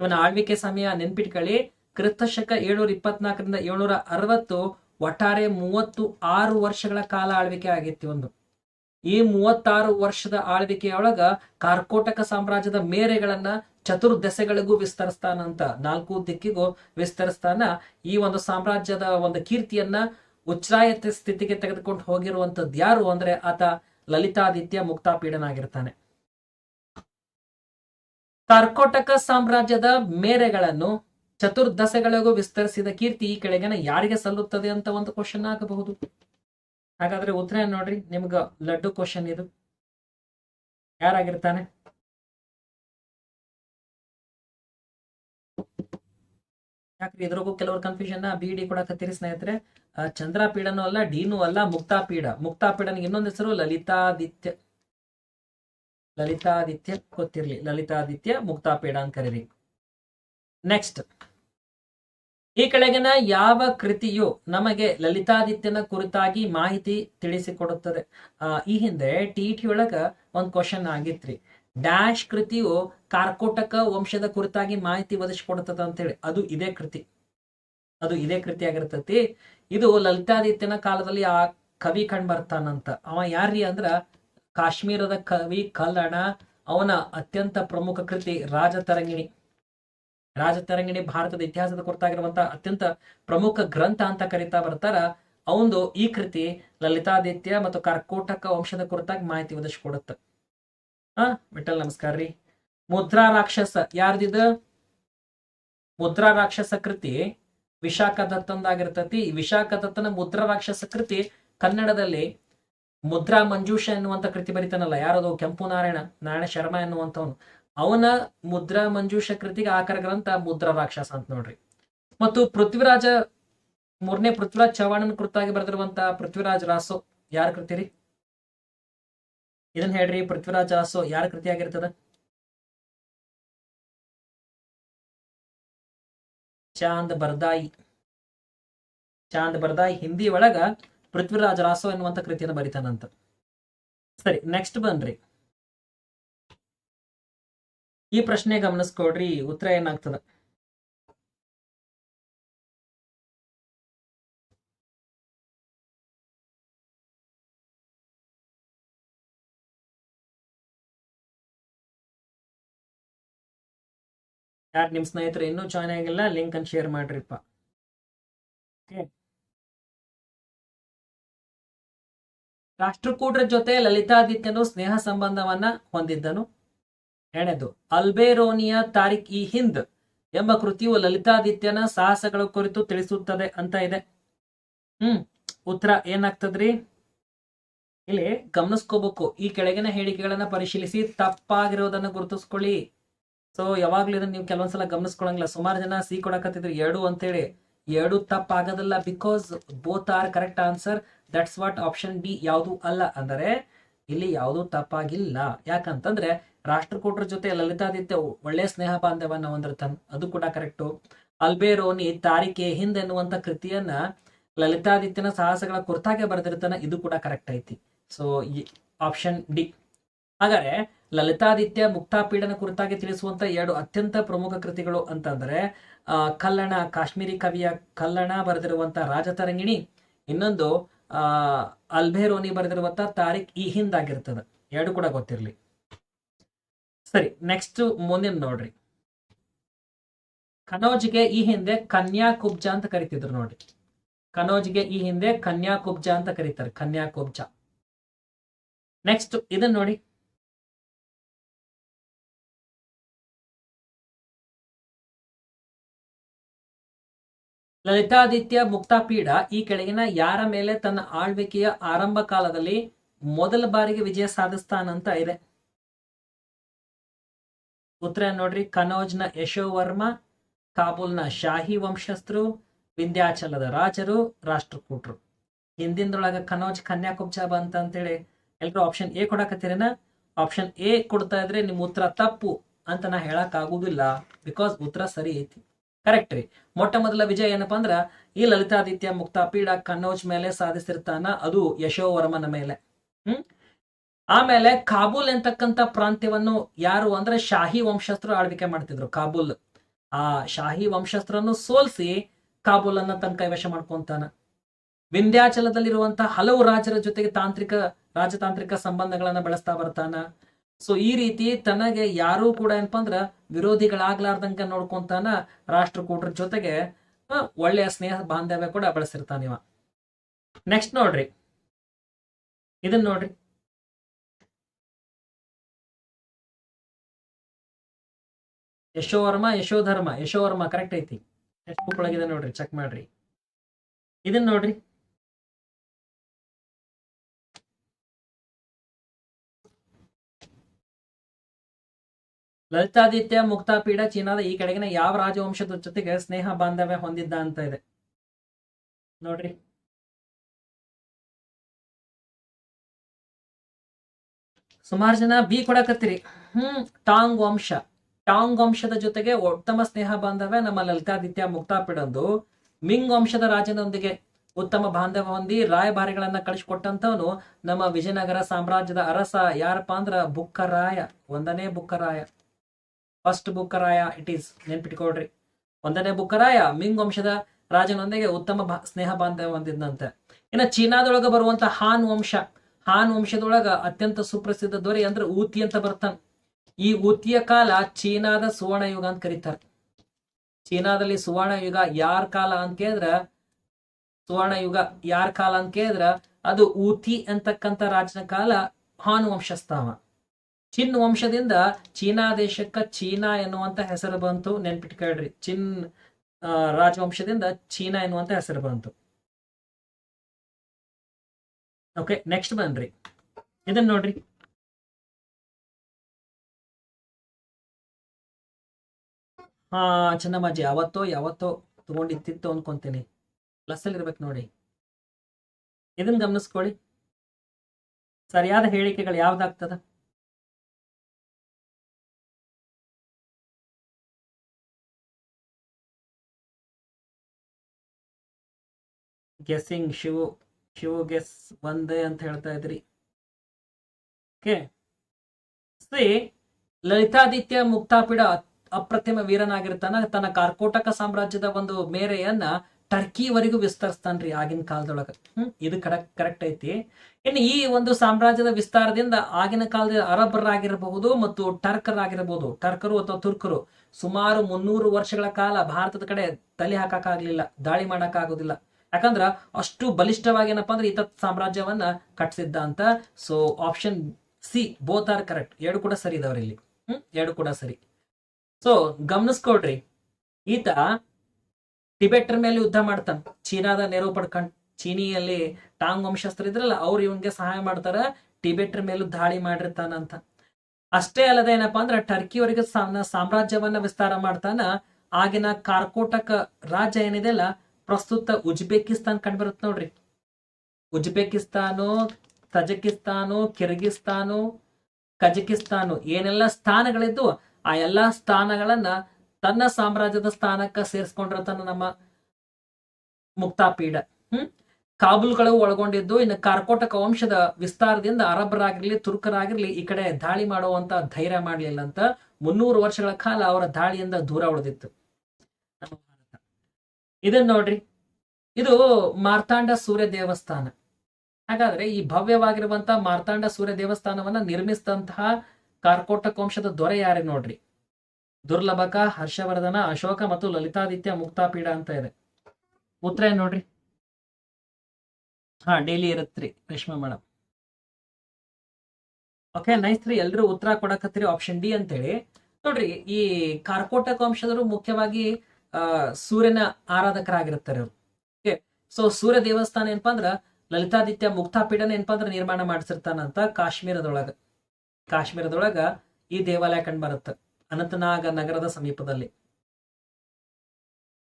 ಇವನ ಆಳ್ವಿಕೆ ಸಮಯ ನೆನ್ಪಿಟ್ಕೊಳ್ಳಿ. ಕ್ರಿಸ್ತಶಕ ಏಳ್ನೂರ ಇಪ್ಪತ್ನಾಲ್ಕರಿಂದ ಏಳ್ನೂರ ಅರವತ್ತು ಒಟ್ಟಾರೆ ಮೂವತ್ತು ಆರು ವರ್ಷಗಳ ಕಾಲ ಆಳ್ವಿಕೆ ಆಗಿತ್ತು ಒಂದು. ಈ ಮೂವತ್ತಾರು ವರ್ಷದ ಆಳ್ವಿಕೆಯೊಳಗ ಕಾರ್ಕೋಟಕ ಸಾಮ್ರಾಜ್ಯದ ಮೇರೆಗಳನ್ನ ಚತುರ್ದೆಸೆಗಳಿಗೂ ವಿಸ್ತರಿಸ್ತಾನಂತ ನಾಲ್ಕು ದಿಕ್ಕಿಗೂ ವಿಸ್ತರಿಸ್ತಾನ ಈ ಒಂದು ಸಾಮ್ರಾಜ್ಯದ ಒಂದು ಕೀರ್ತಿಯನ್ನ ಉಚ್ಚಾಯತ ಸ್ಥಿತಿಗೆ ತೆಗೆದುಕೊಂಡು ಹೋಗಿರುವಂತದ್ದು ಯಾರು ಅಂದ್ರೆ ಆತ ಲಲಿತಾದಿತ್ಯ ಮುಕ್ತಾಪೀಡನಾಗಿರ್ತಾನೆ. ಕರ್ಕೋಟಕ ಸಾಮ್ರಾಜ್ಯದ ಮೇರೆಗಳನ್ನು ಚತುರ್ದಶೆಗಳಿಗೂ ವಿಸ್ತರಿಸಿದ ಕೀರ್ತಿ ಈ ಕೆಳಗಿನ ಯಾರಿಗೆ ಸಲ್ಲುತ್ತದೆ ಅಂತ ಒಂದು ಕ್ವಶನ್ ಆಗಬಹುದು. ಹಾಗಾದ್ರೆ ಉತ್ತರ ನೋಡ್ರಿ, ನಿಮ್ಗ ಲಡ್ಡು ಕ್ವಶನ್ ಇದು. ಯಾರಾಗಿರ್ತಾನೆ? ಯಾಕ್ರಿ ಇದ್ರಗೂ ಕೆಲವರು ಕನ್ಫ್ಯೂಷನ್ ಬಿ ಡಿ ಕೊಡಕತ್ತೀರಿ ಸ್ನೇಹಿತರೆ? ಚಂದ್ರ ಪೀಡನೂ ಅಲ್ಲ ಡಿನೂ ಅಲ್ಲ, ಮುಕ್ತಾಪೀಡ. ಮುಕ್ತಾಪೀಡನಿಗೆ ಇನ್ನೊಂದು ಹೆಸರು ಲಲಿತಾದಿತ್ಯ. ಲಲಿತಾದಿತ್ಯ ಗೊತ್ತಿರ್ಲಿ. ಲಲಿತಾದಿತ್ಯ, ಮುಕ್ತಾಪೀಡ ಅಂತ ಕರೀರಿ. ನೆಕ್ಸ್ಟ್ ಈ ಕೆಳಗಿನ ಯಾವ ಕೃತಿಯು ನಮಗೆ ಲಲಿತಾದಿತ್ಯನ ಕುರಿತಾಗಿ ಮಾಹಿತಿ ತಿಳಿಸಿಕೊಡುತ್ತದೆ? ಈ ಹಿಂದೆ ಟಿ ಟಿ ಒಳಗ ಒಂದ್ ಕ್ವಶನ್ ಆಗಿತ್ರಿ. ಡ್ಯಾಶ್ ಕೃತಿಯು ಕಾರ್ಕೋಟಕ ವಂಶದ ಕುರಿತಾಗಿ ಮಾಹಿತಿ ಒದಗಿಸಿಕೊಡುತ್ತದೆ ಅಂತೇಳಿ ಅದು ಇದೇ ಕೃತಿ. ಅದು ಇದೇ ಕೃತಿ ಆಗಿರ್ತತಿ. ಇದು ಲಲಿತಾದಿತ್ಯನ ಕಾಲದಲ್ಲಿ ಆ ಕವಿ ಕಂಡು ಬರ್ತಾನಂತ. ಅವ ಯಾರ್ರಿ ಅಂದ್ರ ಕಾಶ್ಮೀರದ ಕವಿ ಕಲ್ಲಣ. ಅವನ ಅತ್ಯಂತ ಪ್ರಮುಖ ಕೃತಿ ರಾಜತರಂಗಿಣಿ. ರಾಜತರಂಗಿಣಿ ಭಾರತದ ಇತಿಹಾಸದ ಕುರಿತಾಗಿರುವಂತಹ ಅತ್ಯಂತ ಪ್ರಮುಖ ಗ್ರಂಥ ಅಂತ ಕರಿತಾ ಬರ್ತಾರ. ಅವಂದು ಈ ಕೃತಿ ಲಲಿತಾದಿತ್ಯ ಮತ್ತು ಕರ್ಕೋಟಕ ವಂಶದ ಕುರಿತಾಗಿ ಮಾಹಿತಿ ಒದಗಿಸ್ಕೊಡುತ್ತ. ಹಾ ವಿಠಲ್ ನಮಸ್ಕಾರ ರೀ. ಮುದ್ರಾ ರಾಕ್ಷಸ ಯಾರ್ದಿದ? ಮುದ್ರಾ ರಾಕ್ಷಸ ಕೃತಿ ವಿಶಾಖ ದತ್ತಂದಾಗಿರ್ತತಿ. ವಿಶಾಖ ದತ್ತನ ಮುದ್ರಾ ರಾಕ್ಷಸ ಕೃತಿ ಕನ್ನಡದಲ್ಲಿ ಮುದ್ರಾ ಮಂಜೂಷ ಎನ್ನುವಂತ ಕೃತಿ ಬರಿತಾನಲ್ಲ, ಯಾರದು? ಕೆಂಪು ನಾರಾಯಣ ನಾರಾಯಣ ಶರ್ಮ ಎನ್ನುವಂಥವನು. ಅವನ ಮುದ್ರಾ ಮಂಜೂಷ ಕೃತಿಗೆ ಆಕರ ಗ್ರಂಥ ಮುದ್ರಾ ರಾಕ್ಷಸ ಅಂತ ನೋಡ್ರಿ. ಮತ್ತು ಪೃಥ್ವಿರಾಜ, ಮೂರನೇ ಪೃಥ್ವಿರಾಜ್ ಚವಾಣನ ಕೃತಾಗಿ ಬರೆದಿರುವಂತಹ ಪೃಥ್ವಿರಾಜ್ ರಾಸೋ ಯಾರ ಕೃತಿ ರೀ? ಇದನ್ನ ಹೇಳ್ರಿ, ಪೃಥ್ವಿರಾಜ್ ಸೊ ಯಾರ ಕೃತಿ ಆಗಿರ್ತದ? ಚಾಂದ್ ಬರ್ದಾಯಿ. ಚಾಂದ್ ಬರ್ದಾಯಿ ಹಿಂದಿ ಒಳಗ ಪೃಥ್ವಿರಾಜ್ ರಾಸೋ ಎನ್ನುವಂತ ಕೃತಿಯನ್ನು ಬರಿತಾನಂತ. ಸರಿ ನೆಕ್ಸ್ಟ್ ಬನ್ರಿ ಈ ಪ್ರಶ್ನೆ ಗಮನಿಸ್ಕೊಡ್ರಿ, ಉತ್ತರ ಏನಾಗ್ತದ? ಯಾರು ನಿಮ್ಮ ಸ್ನೇಹಿತರು ಇನ್ನೂ ಜಾಯ್ನ್ ಆಗಿಲ್ಲ ಲಿಂಕ್ ಅನ್ನು ಶೇರ್ ಮಾಡ್ರಿಪ್ಪ. ಓಕೆ ರಾಷ್ಟ್ರಕೂಟರ ಜೊತೆ ಲಲಿತಾದಿತ್ಯನು ಸ್ನೇಹ ಸಂಬಂಧವನ್ನ ಹೊಂದಿದ್ದನು. ಎಣೆದು ಅಲ್ಬೇರೋನಿಯಾ ತಾರಿಕ್ ಇ ಹಿಂದ್ ಎಂಬ ಕೃತಿಯು ಲಲಿತಾದಿತ್ಯನ ಸಾಹಸಗಳ ಕುರಿತು ತಿಳಿಸುತ್ತದೆ ಅಂತ ಇದೆ. ಹ್ಮ್, ಉತ್ತರ ಏನಾಗ್ತದ್ರಿ? ಇಲ್ಲಿ ಗಮನಿಸ್ಕೋಬೇಕು. ಈ ಕೆಳಗಿನ ಹೇಳಿಕೆಗಳನ್ನ ಪರಿಶೀಲಿಸಿ ತಪ್ಪಾಗಿರೋದನ್ನ ಗುರುತಿಸ್ಕೊಳ್ಳಿ. ಸೊ ಯಾವಾಗ್ಲೂ ಇದನ್ನ ನೀವು ಕೆಲವೊಂದ್ಸಲ ಗಮನಿಸ್ಕೊಳಂಗಿಲ್ಲ ಸುಮಾರು ಜನ ಸಿ ಕೊಡಕತ್ತಿದ್ರು. ಎರಡು ಅಂತೇಳಿ. ಎರಡು ತಪ್ಪ ಆಗೋದಿಲ್ಲ because both are correct answer that's what option B ಯಾವುದು ಅಲ್ಲ. ಅಂದರೆ, ಇಲ್ಲಿ ಯಾವುದು ತಪ್ಪಾಗಿಲ್ಲ. ಯಾಕಂತಂದ್ರೆ, ರಾಷ್ಟ್ರಕೂಟರ ಜೊತೆ ಲಲಿತಾದಿತ್ಯ ಒಳ್ಳೆ ಸ್ನೇಹ ಬಾಂಧವನ್ನ ಹೊಂದಿರ್ತಾನೆ ಅದು ಕೂಡ ಕರೆಕ್ಟು ಅಲ್ಬೇರೋನಿ ತಾರಿಕೆ ಹಿಂದ್ ಎನ್ನುವಂತ ಕೃತಿಯನ್ನ ಲಲಿತಾದಿತ್ಯನ ಸಾಹಸಗಳ ಕುರ್ತಾಗೆ ಬರೆದಿರ್ತಾನೆ ಇದು ಕೂಡ ಕರೆಕ್ಟ್ ಐತಿ. ಸೊ ಆಪ್ಷನ್ ಡಿ ಹಾಗಾದ್ರೆ ಲಲಿತಾದಿತ್ಯ ಮುಕ್ತಾಪೀಡನ ಕುರಿತಾಗಿ ತಿಳಿಸುವಂತ ಎರಡು ಅತ್ಯಂತ ಪ್ರಮುಖ ಕೃತಿಗಳು ಅಂತಂದ್ರೆ ಕಲ್ಲಣ, ಕಾಶ್ಮೀರಿ ಕವಿಯ ಕಲ್ಲಣ ಬರೆದಿರುವಂತ ರಾಜತರಂಗಿಣಿ, ಇನ್ನೊಂದು, ಆ ಅಲ್ಬೇರೋನಿ ಬರೆದಿರುವಂತ ತಾರಿಕ್ ಈ ಹಿಂದ್ ಆಗಿರ್ತದೆ. ಎರಡು ಕೂಡ ಗೊತ್ತಿರ್ಲಿ. ಸರಿ ನೆಕ್ಸ್ಟ್ ಮುಂದಿನ ನೋಡ್ರಿ. ಕನೋಜ್ಗೆ ಈ ಹಿಂದೆ ಕನ್ಯಾ ಕುಬ್ಜ ಅಂತ ಕರಿತಿದ್ರು ನೋಡ್ರಿ. ಕನೋಜ್ಗೆ ಈ ಹಿಂದೆ ಕನ್ಯಾ ಕುಬ್ಜ ಅಂತ ಕರೀತಾರೆ ಕನ್ಯಾ ಕುಬ್ಜ ನೆಕ್ಸ್ಟ್ ಇದನ್ನ ನೋಡಿ. ಲಲಿತಾದಿತ್ಯ ಮುಕ್ತಾಪೀಠ ಈ ಕೆಳಗಿನ ಯಾರ ಮೇಲೆ ತನ್ನ ಆಳ್ವಿಕೆಯ ಆರಂಭ ಕಾಲದಲ್ಲಿ ಮೊದಲ ಬಾರಿಗೆ ವಿಜಯ ಸಾಧಿಸ್ತಾನಂತ ಇದೆ. ಉತ್ತರ ನೋಡ್ರಿ, ಕನೋಜ್ನ ಯಶೋವರ್ಮ, ಕಾಬೂಲ್ನ ಶಾಹಿ ವಂಶಸ್ಥರು, ವಿಂಧ್ಯಾಚಲದ ರಾಜರು, ರಾಷ್ಟ್ರಕೂಟರು. ಹಿಂದಿಂದೊಳಗ ಕನೋಜ್ ಕನ್ಯಾಕುಬ್ಜ ಬಂತ ಅಂತೇಳಿ ಎಲ್ರು ಆಪ್ಷನ್ ಎ ಕೊಡಕತ್ತೀರೇನ? ಆಪ್ಷನ್ ಎ ಕೊಡ್ತಾ ಇದ್ರೆ ನಿಮ್ ಉತ್ತರ ತಪ್ಪು ಅಂತ ನಾ ಹೇಳಕ್ ಆಗುದಿಲ್ಲ ಬಿಕಾಸ್ ಉತ್ತರ ಸರಿ ಐತಿ. ಕರೆಕ್ಟ್ ರೀ. ಮೊಟ್ಟ ಮೊದಲ ವಿಜಯ ಏನಪ್ಪಾ ಅಂದ್ರ, ಈ ಲಲಿತಾದಿತ್ಯ ಮುಕ್ತಾಪೀಡ ಕನ್ನೌಜ್ ಮೇಲೆ ಸಾಧಿಸಿರ್ತಾನ ಅದು ಯಶೋವರ್ಮನ ಮೇಲೆ. ಹ್ಮ್? ಆಮೇಲೆ ಕಾಬೂಲ್ ಎಂತಕ್ಕಂತ ಪ್ರಾಂತ್ಯವನ್ನು ಯಾರು ಅಂದ್ರೆ ಶಾಹಿ ವಂಶಸ್ಥರು ಆಳ್ವಿಕೆ ಮಾಡ್ತಿದ್ರು, ಕಾಬೂಲ್. ಆ ಶಾಹಿ ವಂಶಸ್ಥರನ್ನು ಸೋಲ್ಸಿ ಕಾಬೂಲ್ ಅನ್ನ ತನ್ನ ಕೈವಶ ಮಾಡ್ಕೊಂತಾನ. ವಿಂಧ್ಯಾಚಲದಲ್ಲಿರುವಂತಹ ಹಲವು ರಾಜರ ಜೊತೆಗೆ ತಾಂತ್ರಿಕ, ರಾಜತಾಂತ್ರಿಕ ಸಂಬಂಧಗಳನ್ನ ಬೆಳೆಸ್ತಾ ಬರ್ತಾನ. ಸೊ ಈ ರೀತಿ ತನಗೆ ಯಾರೂ ಕೂಡ ಏನಪ್ಪಾ ಅಂದ್ರ ವಿರೋಧಿಗಳಾಗ್ಲಾರ್ದಂಗ ನೋಡ್ಕೊಂತಾನ ರಾಷ್ಟ್ರಕೂಟರ ಜೊತೆಗೆ ಒಳ್ಳೆಯ ಸ್ನೇಹ ಬಾಂಧವ್ಯ ಕೂಡ ಬಳಸಿರ್ತಾನ ಇವ. ನೆಕ್ಸ್ಟ್ ನೋಡ್ರಿ. ಇದನ್ನ ನೋಡ್ರಿ. ಯಶೋವರ್ಮ, ಯಶೋಧರ್ಮ, ಯಶೋವರ್ಮ ಕರೆಕ್ಟ್ ಐತಿ. ಬುಕ್ ಒಳಗಿದೆ ನೋಡ್ರಿ ಚೆಕ್ ಮಾಡ್ರಿ. ಇದನ್ನ ನೋಡ್ರಿ. ಲಲಿತಾದಿತ್ಯ, ಮುಕ್ತಾಪೀಠ, ಚೀನಾದ ಈ ಕೆಳಗಿನ ಯಾವ ರಾಜವಂಶದ ಜೊತೆಗೆ ಸ್ನೇಹ ಬಾಂಧವ್ಯ ಹೊಂದಿದ್ದ ಅಂತ ಇದೆ. ನೋಡ್ರಿ. ಸುಮಾರು ಜನ ಬಿ ಕೊಡಕತ್ತೀರಿ ಹ್ಮ್, ಟಾಂಗ್ ವಂಶ. ಟಾಂಗ್ ವಂಶದ ಜೊತೆಗೆ ಉತ್ತಮ ಸ್ನೇಹ ಬಾಂಧವ್ಯ ನಮ್ಮ ಲಲಿತಾದಿತ್ಯ ಮುಕ್ತಾಪೀಡಂದು ಮಿಂಗ್ ವಂಶದ ರಾಜನೊಂದಿಗೆ ಉತ್ತಮ ಬಾಂಧವ್ಯ ಹೊಂದಿ ರಾಯಭಾರಿಗಳನ್ನ ಕಳಿಸಿಕೊಟ್ಟಂತವನು ನಮ್ಮ ವಿಜಯನಗರ ಸಾಮ್ರಾಜ್ಯದ ಅರಸ ಯಾರಪ್ಪ ಅಂದ್ರ ಬುಕ್ಕರಾಯ, ಒಂದನೇ Bukkaraya. First Bukkaraya it is ನೆನ್ಪಿಟ್ಕೊಳ್ರಿ. ಒಂದನೇ ಬುಕ್ಕರಾಯ ಮಿಂಗ್ ವಂಶದ ರಾಜನೊಂದಿಗೆ ಉತ್ತಮ ಸ್ನೇಹ ಬಾಂಧವ್ಯ ಹೊಂದಿದ್ದಂತೆ ಇನ್ನು ಚೀನಾದೊಳಗ ಬರುವಂತ ಹಾನ್ ವಂಶ, ಹಾನ್ ವಂಶದೊಳಗ ಅತ್ಯಂತ ಸುಪ್ರಸಿದ್ಧ ದೊರೆ ಅಂದ್ರೆ ಊತಿ ಅಂತ ಬರ್ತಾನ. ಈ ಊತಿಯ ಕಾಲ ಚೀನಾದ ಸುವರ್ಣ ಯುಗ ಅಂತ ಕರೀತಾರೆ. ಚೀನಾದಲ್ಲಿ ಸುವರ್ಣ ಯುಗ ಯಾರ ಕಾಲ ಅಂತ ಕೇಳಿದ್ರ ಸುವರ್ಣ ಯುಗ ಯಾರ ಕಾಲ ಅಂತ ಕೇಳಿದ್ರ ಅದು ಊತಿ ಅಂತಕ್ಕಂಥ ರಾಜನ ಕಾಲ ಹಾನ್ ವಂಶಸ್ಥಾವ ಚಿನ್ ವಂಶದಿಂದ ಚೀನಾ ದೇಶಕ್ಕ ಚೀನಾ ಎನ್ನುವಂತ ಹೆಸರು ಬಂತು ನೆನ್ಪಿಟ್ಕೊಳ್ರಿ ಚಿನ್ ರಾಜವಂಶದಿಂದ ಚೀನಾ ಎನ್ನುವಂತ ಹೆಸರು ಬಂತು. ಓಕೆ ನೆಕ್ಸ್ಟ್ ಬನ್ರಿ. ಇದನ್ನ ನೋಡ್ರಿ. ಹಾ, ಚೆನ್ನಮ್ಮಾಜಿ, ಯಾವತ್ತೋ ಯಾವತ್ತೋ ತಗೊಂಡಿತ್ತಿತ್ತು ಅನ್ಕೊಂತೀನಿ. ಪ್ಲಸ್ ಅಲ್ಲಿ ಇರ್ಬೇಕು ನೋಡಿ. ಇದನ್ನ ಗಮನಿಸ್ಕೊಳ್ಳಿ. ಸರಿಯಾದ ಹೇಳಿಕೆಗಳು ಯಾವ್ದಾಗ್ತದ? ಗೆಸ್ಸಿಂಗ್ ಶಿವು ಶಿವು ಗೆಸ್ ಒಂದೇ ಅಂತ ಹೇಳ್ತಾ ಇದ್ರಿ. ಓಕೆ ಶ್ರೀ ಲಲಿತಾದಿತ್ಯ ಮುಕ್ತಾಪಿಡ ಅಪ್ರತಿಮ ವೀರನಾಗಿರ್ತಾನ, ತನ್ನ ಕಾರ್ಕೋಟಕ ಸಾಮ್ರಾಜ್ಯದ ಒಂದು ಮೇರೆಯನ್ನ ಟರ್ಕಿವರೆಗೂ ವಿಸ್ತರಿಸ್ತಾನ್ರಿ ಆಗಿನ ಕಾಲದೊಳಗ. ಹ್ಮ್, ಇದು ಕರೆಕ್ಟ್ ಕರೆಕ್ಟ್ ಐತಿ. ಇನ್ನು ಈ ಒಂದು ಸಾಮ್ರಾಜ್ಯದ ವಿಸ್ತಾರದಿಂದ ಆಗಿನ ಕಾಲದ ಅರಬ್ಬರಾಗಿರಬಹುದು ಮತ್ತು ಟರ್ಕರಾಗಿರಬಹುದು. ಟರ್ಕರು ಅಥವಾ ತುರ್ಕರು ಸುಮಾರು ಮುನ್ನೂರು ವರ್ಷಗಳ ಕಾಲ ಭಾರತದ ಕಡೆ ತಲೆ ಹಾಕಕ್ಕಾಗ್ಲಿಲ್ಲ, ದಾಳಿ ಮಾಡಕ್ಕಾಗೋದಿಲ್ಲ. ಯಾಕಂದ್ರ ಅಷ್ಟು ಬಲಿಷ್ಠವಾಗಿ ಏನಪ್ಪಾ ಅಂದ್ರೆ ಈತ ಸಾಮ್ರಾಜ್ಯವನ್ನ ಕಟ್ಸಿದ್ದ ಅಂತ. So option C both are correct ಎರಡು ಕೂಡ ಸರಿ ಇದಾವ್ರಿ ಇಲ್ಲಿ. ಹ್ಮ್, ಎರಡು ಕೂಡ ಸರಿ. ಸೊ ಗಮನಿಸ್ಕೊಡ್ರಿ ಈತ ಟಿಬೆಟ್ರ ಮೇಲೆ ಯುದ್ಧ ಮಾಡ್ತಾನ. ಚೀನಾದ ನೆರವು ಪಡ್ಕೊಂಡ್ ಚೀನಿಯಲ್ಲಿ ಟಾಂಗ್ ವಂಶಸ್ತ್ರ ಇದ್ರಲ್ಲ, ಅವ್ರು ಇವನ್ಗೆ ಸಹಾಯ ಮಾಡ್ತಾರ, ಟಿಬೆಟ್ರ ಮೇಲೂ ದಾಳಿ ಮಾಡಿರ್ತಾನಂತ ಅಷ್ಟೇ ಅಲ್ಲದೆ ಏನಪ್ಪಾ ಅಂದ್ರೆ ಟರ್ಕಿಯವರಿಗೆ ಸಾಮ್ರಾಜ್ಯವನ್ನ ವಿಸ್ತಾರ ಮಾಡ್ತಾನ. ಆಗಿನ ಕಾರ್ಕೋಟಕ ರಾಜ್ಯ ಏನಿದೆಲ್ಲ ಪ್ರಸ್ತುತ ಉಜ್ಬೇಕಿಸ್ತಾನ್ ಕಂಡುಬರುತ್ತೆ ನೋಡ್ರಿ. ಉಜ್ಬೇಕಿಸ್ತಾನು, ತಜಕಿಸ್ತಾನು, ಕಿರ್ಗಿಸ್ತಾನು, ಕಜಕಿಸ್ತಾನು ಏನೆಲ್ಲ ಸ್ಥಾನಗಳಿದ್ದು ಆ ಎಲ್ಲಾ ಸ್ಥಾನಗಳನ್ನ ತನ್ನ ಸಾಮ್ರಾಜ್ಯದ ಸ್ಥಾನಕ್ಕ ಸೇರಿಸ್ಕೊಂಡಿರ್ತಾನ ನಮ್ಮ ಮುಕ್ತಾಪೀಡ ಹ್ಮ್? ಕಾಬೂಲ್ಗಳು ಒಳಗೊಂಡಿದ್ದು, ಇನ್ನು ಕಾರ್ಕೋಟಕ ವಂಶದ ವಿಸ್ತಾರದಿಂದ ಅರಬ್ಬರಾಗಿರ್ಲಿ, ತುರ್ಕರಾಗಿರ್ಲಿ ಈ ಕಡೆ ದಾಳಿ ಮಾಡುವಂತ ಧೈರ್ಯ ಮಾಡಲಿಲ್ಲ ಅಂತ ಮುನ್ನೂರು ವರ್ಷಗಳ ಕಾಲ ಅವರ ದಾಳಿಯಿಂದ ದೂರ ಉಳಿದಿತ್ತು. ಇದನ್ನ ನೋಡ್ರಿ. ಇದು ಮಾರ್ತಾಂಡ ಸೂರ್ಯ ದೇವಸ್ಥಾನ. ಹಾಗಾದ್ರೆ ಈ ಭವ್ಯವಾಗಿರುವಂತಹ ಮಾರ್ತಾಂಡ ಸೂರ್ಯ ದೇವಸ್ಥಾನವನ್ನ ನಿರ್ಮಿಸಿದಂತಹ ಕಾರ್ಕೋಟಕ ವಂಶದ ದೊರೆ ಯಾರೇ ನೋಡ್ರಿ. ದುರ್ಲಭಕ, ಹರ್ಷವರ್ಧನ, ಅಶೋಕ ಮತ್ತು ಲಲಿತಾದಿತ್ಯ ಮುಕ್ತಾಪೀಡ ಅಂತ ಇದೆ. ಉತ್ತರ ಏನ್ ನೋಡ್ರಿ. ಹಾ, ಡೈಲಿ ಇರತ್ರಿ ರೇಷ್ಮೆ ಮೇಡಮ್ ಓಕೆ, ನೈಸ್ ರೀ. ಎಲ್ರು ಉತ್ತರ ಕೊಡಕತ್ತೀರಿ, ಆಪ್ಷನ್ ಡಿ ಅಂತೇಳಿ. ನೋಡ್ರಿ, ಈ ಕಾರ್ಕೋಟಕ ವಂಶದರು ಮುಖ್ಯವಾಗಿ ಸೂರ್ಯನ ಆರಾಧಕರಾಗಿರ್ತಾರೆ ಅವರು. ಓಕೆ ಸೊ ಸೂರ್ಯ ದೇವಸ್ಥಾನ ಏನಪ್ಪಾ ಅಂದ್ರ, ಲಲಿತಾದಿತ್ಯ ಮುಕ್ತಾಪೀಠನ ಏನಪ್ಪಾ ಅಂದ್ರ ನಿರ್ಮಾಣ ಮಾಡಿಸಿರ್ತಾನಂತ ಕಾಶ್ಮೀರದೊಳಗ. ಕಾಶ್ಮೀರದೊಳಗ ಈ ದೇವಾಲಯ ಕಂಡು ಬರುತ್ತೆ, ಅನಂತನಾಗ ನಗರದ ಸಮೀಪದಲ್ಲಿ.